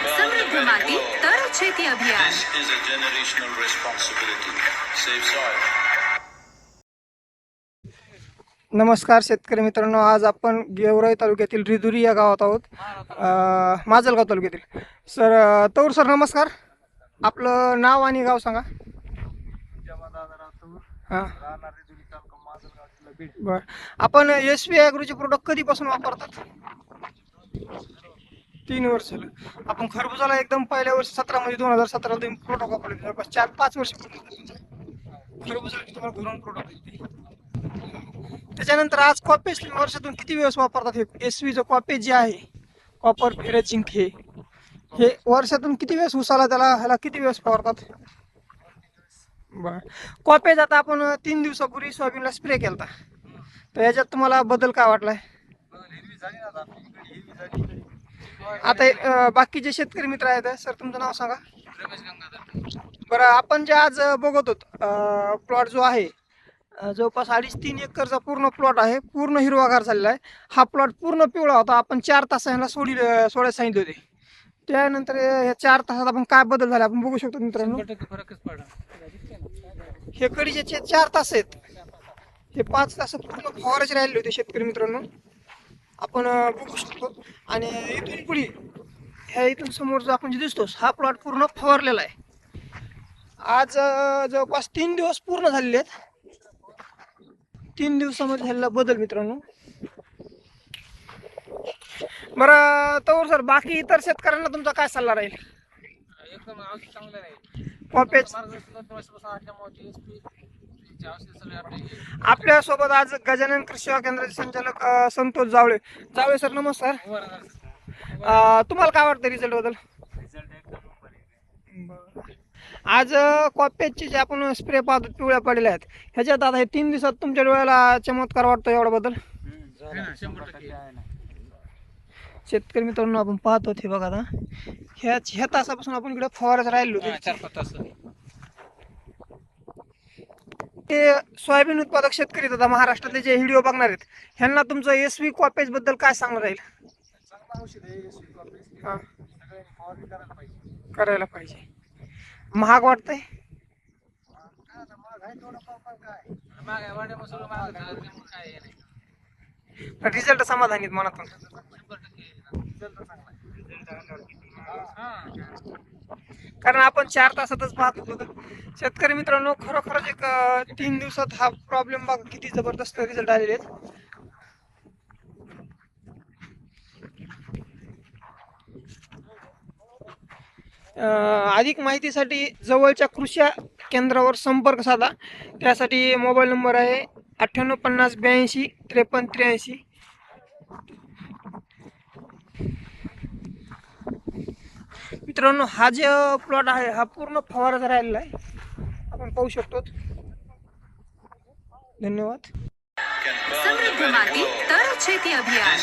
સમૃદ્ધ માટી તર છેતી અભિયાન This is a generational responsibility. Save soil. नमस्कार शेतकरी मित्रांनो आज आपण गेवराई तालुक्यातील रिधुरी या गावात आहोत अ, माजलगाव तालुक्यातील सर अ, तौर सर नमस्कार आपलं नाव आणि गाव सांगा हां बर आपण एस व्ही ॲग्रोचे प्रोडक्ट कधीपासून वापरतात तीन वर्ष झालं. आपण खरबुजाला एकदम पहिल्या वर्षी सतरामध्ये म्हणजे दोन हजार सतराला तुम्ही प्रोडक्ट वापरले जवळपास चार पाच वर्ष खरबुजाला तुम्हाला घरून प्रोडक्ट येते त्याच्यानंतर आज कॉपेज वर्षातून किती वेळेस वापरतात हे? एस व्हीचं कॉपेज जे आहे कॉपर फेरत झिंक हे. हे वर्षातून किती वेळेस उसाला त्याला? ह्याला किती वेळेस वापरतात? बरं. कॉपेज आता आपण तीन दिवसापूर्वी सोयाबीनला स्प्रे केला तर याच्यात तुम्हाला बदल काय वाटलाय? आता बाकीचे शेतकरी मित्र आहेत सर तुमचं नाव सांगा. बरं आपण जे आज बघत होतो प्लॉट जो आहे जवळपास अडीच तीन एकरचा पूर्ण प्लॉट आहे पूर्ण हिरवागार झालेला आहे. हा प्लॉट पूर्ण पिवळा होता. आपण चार तास ह्याला सोडी सोडायला सांगितले होते. त्यानंतर ह्या चार तासात आपण काय बदल झाले आपण बघू शकतो मित्रांनो. हे कडीचे चार तास आहेत. हे पाच तास पूर्ण फवाराचे राहिले होते शेतकरी मित्रांनो. आपण बघू शकतो. आणि इथून पुढे ह्या इथून समोर जो आपण जे दिसतो हा प्लॉट पूर्ण फवारलेला आहे. आज जवळपास तीन दिवस पूर्ण झालेले आहेत. तीन दिवसामध्ये झालेला बदल मित्रांनो. बरं तर सर बाकी इतर शेतकऱ्यांना तुमचा काय सल्ला राहील? एकदम चांगलं नाही. आपल्यासोबत आपल्यासोबत आज गजानन कृषी सेवा केंद्राचे संचालक अ, संतोष जावळे. जावळे सर नमस्कार. अ, तुम्हाला काय वाटतं रिझल्टबद्दल? आज अ, कॉपेजचे जे आपण स्प्रे पाहतो पिवळ्या पडलेल्या आहेत ह्याच्यात आता हे तीन दिवसात तुमच्या डोळ्याला चमत्कार वाटतो एवढ्या बद्दल? शेतकरी मित्रांनो आपण पाहतो ते बघा आता. ह्या ह्या तासापासून आपण इकडे फवारच राहिलो चार पाच तास. ते सोयाबीन उत्पादक शेतकरी आता महाराष्ट्रातले जे व्हिडिओ बघणार आहेत ह्यांना तुमचं एस व्ही कॉपेजबद्दल काय सांगणार राहील? चांगलं औषध आहे SC कॉम्प्लेक्स. हा, सगळ्यांनी फवारणी करायला पाहिजे. करायला पाहिजे महाग वाटतंय? हे रिझल्ट समाधानी आहेत मनातून. कारण आपण चार तासातच पाहत होतो. शेतकरी मित्रांनो खरोखरच एक तीन दिवसात हा प्रॉब्लेम बघा किती जबरदस्त रिझल्ट आलेले आहेत. अधिक माहितीसाठी जवळच्या कृषी केंद्रावर संपर्क साधा. त्यासाठी मोबाईल नंबर आहे अठ्ठ्याण्णव पन्नास ब्याऐंशी त्रेपन्न त्र्याऐंशी. मित्रांनो हा जे प्लॉट आहे हा पूर्ण फवारा राहिलेला आहे. आपण पाहू शकतो. धन्यवाद. समृद्ध माती तर शेती अभियान.